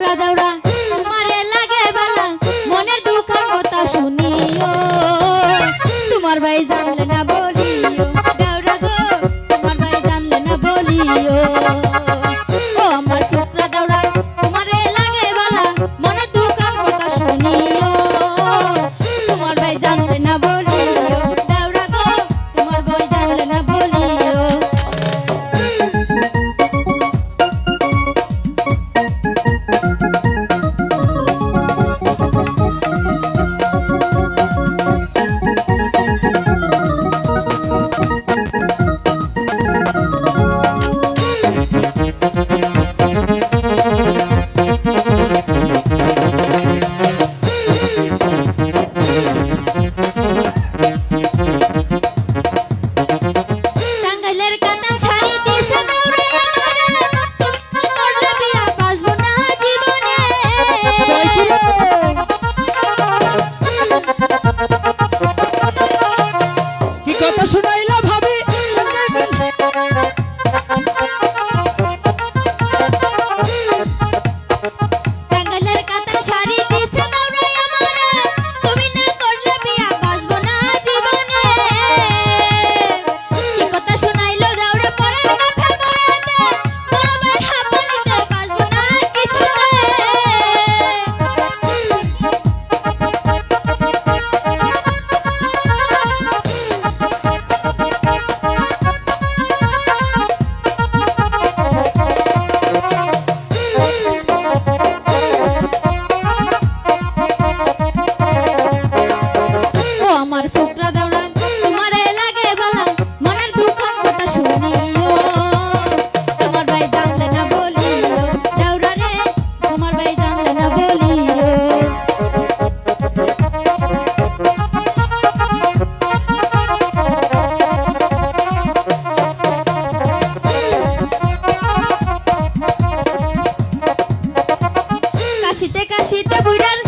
দৌড়া তোমারে লাগে বেলা। মনের দুঃখের কথা শুনিও। তোমার ভাই জানলে না বলিও। দৌড়া তোমার ভাই জানলে না বলিও। ശീതപുരാൻ